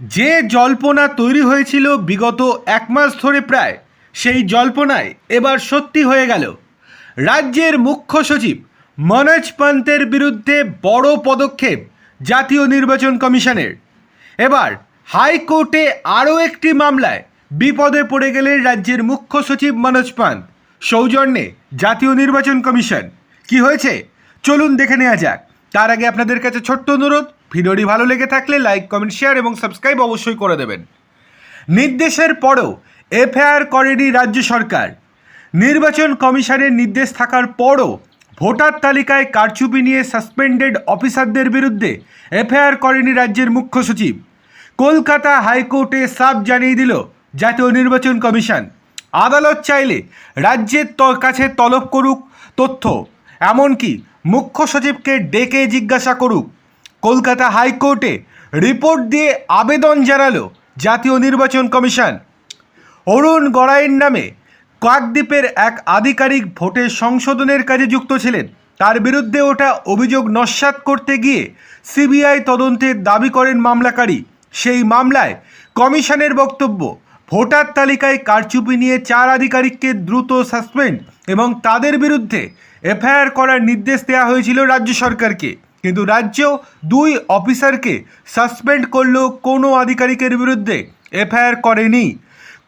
যে জল্পনা তৈরি হয়েছিল বিগত এক মাস ধরে প্রায়, সেই জল্পনায় এবার সত্যি হয়ে গেল। রাজ্যের মুখ্য সচিব মনোজ পন্তের বিরুদ্ধে বড় পদক্ষেপ জাতীয় নির্বাচন কমিশনের। এবার হাইকোর্টে আরও একটি মামলায় বিপদে পড়ে গেলেন রাজ্যের মুখ্য সচিব মনোজ পান্ত। সৌজন্যে জাতীয় নির্বাচন কমিশন। কি হয়েছে? চলুন দেখে নেওয়া যাক। তার আগে আপনাদের কাছে ছোট্ট অনুরোধ ভিডিওটি ভালো লেগে থাকলে লাইক, কমেন্ট, শেয়ার এবং সাবস্ক্রাইব অবশ্যই করে দেবেন। নির্দেশের পরও এফআইআর করেনি রাজ্য সরকার। নির্বাচন কমিশনের নির্দেশ থাকার পরও ভোটার তালিকায় কারচুপি নিয়ে সাসপেন্ডেড অফিসারদের বিরুদ্ধে এফআইআর করেনি রাজ্যের মুখ্য সচিব। কলকাতা হাইকোর্টে সাফ জানিয়ে দিল জাতীয় নির্বাচন কমিশন। আদালত চাইলে রাজ্যের কাছে তলব করুক তথ্য, এমনকি মুখ্য সচিবকে ডেকে জিজ্ঞাসা করুক। কলকাতা হাইকোর্টে রিপোর্ট দিয়ে আবেদন জানালো জাতীয় নির্বাচন কমিশন। অরুণ গড়াইয়ের নামে কাকদ্বীপের এক আধিকারিক ভোটের সংশোধনের কাজে যুক্ত ছিলেন। তার বিরুদ্ধে ওঠা অভিযোগ নস্যাৎ করতে গিয়ে সিবিআই তদন্তের দাবি করেন মামলাকারী। সেই মামলায় কমিশনের বক্তব্য, ভোটার তালিকায় কারচুপি নিয়ে চার আধিকারিককে দ্রুত সাসপেন্ড এবং তাদের বিরুদ্ধে এফআইআর করার নির্দেশ দেওয়া হয়েছিল রাজ্য সরকারকে। কিন্তু রাজ্য দুই অফিসারকে সাসপেন্ড করলেও কোনো আধিকারিকের বিরুদ্ধে এফআইআর করেনি।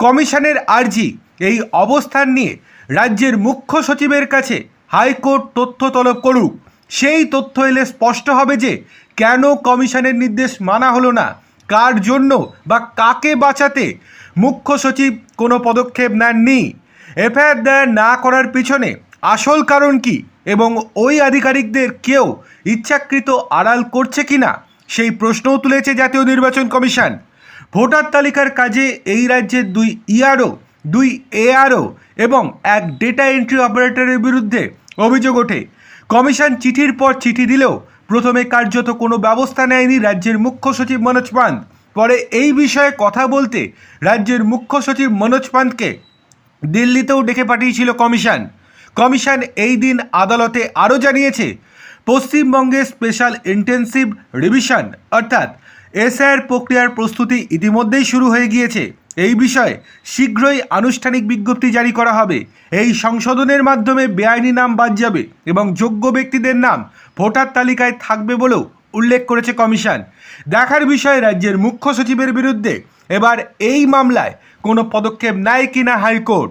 কমিশনের আর্জি এই অবস্থান নিয়ে রাজ্যের মুখ্য সচিবের কাছে হাইকোর্ট তথ্য তলব করুক। সেই তথ্য এলে স্পষ্ট হবে যে কেন কমিশনের নির্দেশ মানা হলো না, কার জন্য বা কাকে বাঁচাতে মুখ্য সচিব কোনো পদক্ষেপ নেননি। এফআইআর দায়ের না করার পিছনে আসল কারণ কি? এবং ওই আধিকারিকদের কেউ ইচ্ছাকৃত আড়াল করছে কিনা সেই প্রশ্নও তুলেছে জাতীয় নির্বাচন কমিশন। ভোটার তালিকার কাজে এই রাজ্যের দুই ইআরও দুই এআরও এবং এক ডেটা এন্ট্রি অপারেটরের বিরুদ্ধে অভিযোগ ওঠে। কমিশন চিঠির পর চিঠি দিলেও প্রথমে কার্যত কোনো ব্যবস্থা নেয়নি রাজ্যের মুখ্য সচিব মনোজ পান্ত। পরে এই বিষয়ে কথা বলতে রাজ্যের মুখ্য সচিব মনোজ পান্তকে দিল্লিতেও ডেকে পাঠিয়েছিল কমিশন। কমিশন এই দিন আদালতে আরও জানিয়েছে, পশ্চিমবঙ্গে স্পেশাল ইন্টেন্সিভ রিভিশন, অর্থাৎ এসআইআর প্রক্রিয়ার প্রস্তুতি ইতিমধ্যেই শুরু হয়ে গিয়েছে। এই বিষয়ে শীঘ্রই আনুষ্ঠানিক বিজ্ঞপ্তি জারি করা হবে। এই সংশোধনের মাধ্যমে বেআইনি নাম বাদ যাবে এবং যোগ্য ব্যক্তিদের নাম ভোটার তালিকায় থাকবে বলেও উল্লেখ করেছে কমিশন। দেখার বিষয়ে রাজ্যের মুখ্য সচিবের বিরুদ্ধে এবার এই মামলায় কোনো পদক্ষেপ নেয় কিনা হাইকোর্ট।